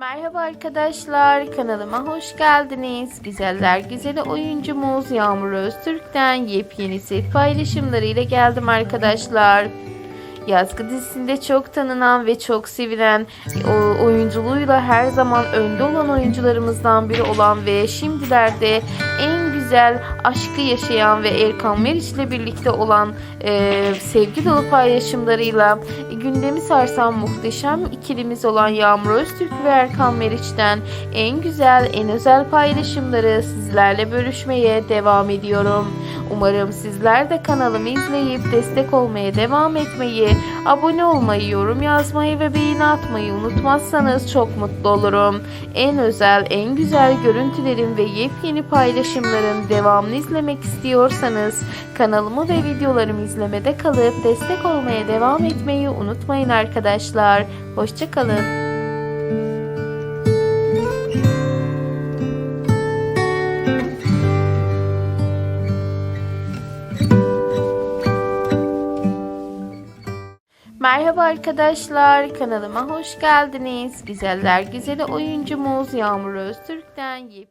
Merhaba arkadaşlar, kanalıma hoş geldiniz. Güzeller güzeli oyuncumuz Yağmur Öztürk'ten yepyeni set paylaşımlarıyla geldim arkadaşlar. Yazgı dizisinde çok tanınan ve çok sevilen oyunculuğuyla her zaman önde olan oyuncularımızdan biri olan ve şimdilerde en güzel aşkı yaşayan ve Erkan Meriç ile birlikte olan e, sevgi dolu paylaşımlarıyla gündemi sarsan muhteşem ikilimiz olan Yağmur Öztürk ve Erkan Meriç'ten en güzel, en özel paylaşımları sizlerle bölüşmeye devam ediyorum. Umarım sizler de kanalımı izleyip destek olmaya devam etmeyi, abone olmayı, yorum yazmayı ve beğeni atmayı unutmazsanız çok mutlu olurum. En özel, en güzel görüntülerin ve yepyeni paylaşımların devamını izlemek istiyorsanız kanalımı ve videolarımı izlemede kalıp destek olmaya devam etmeyi unutmayın arkadaşlar. Hoşçakalın. Merhaba arkadaşlar, kanalıma hoş geldiniz. Güzeller güzeli oyuncumuz Yağmur Öztürk'ten yepyeni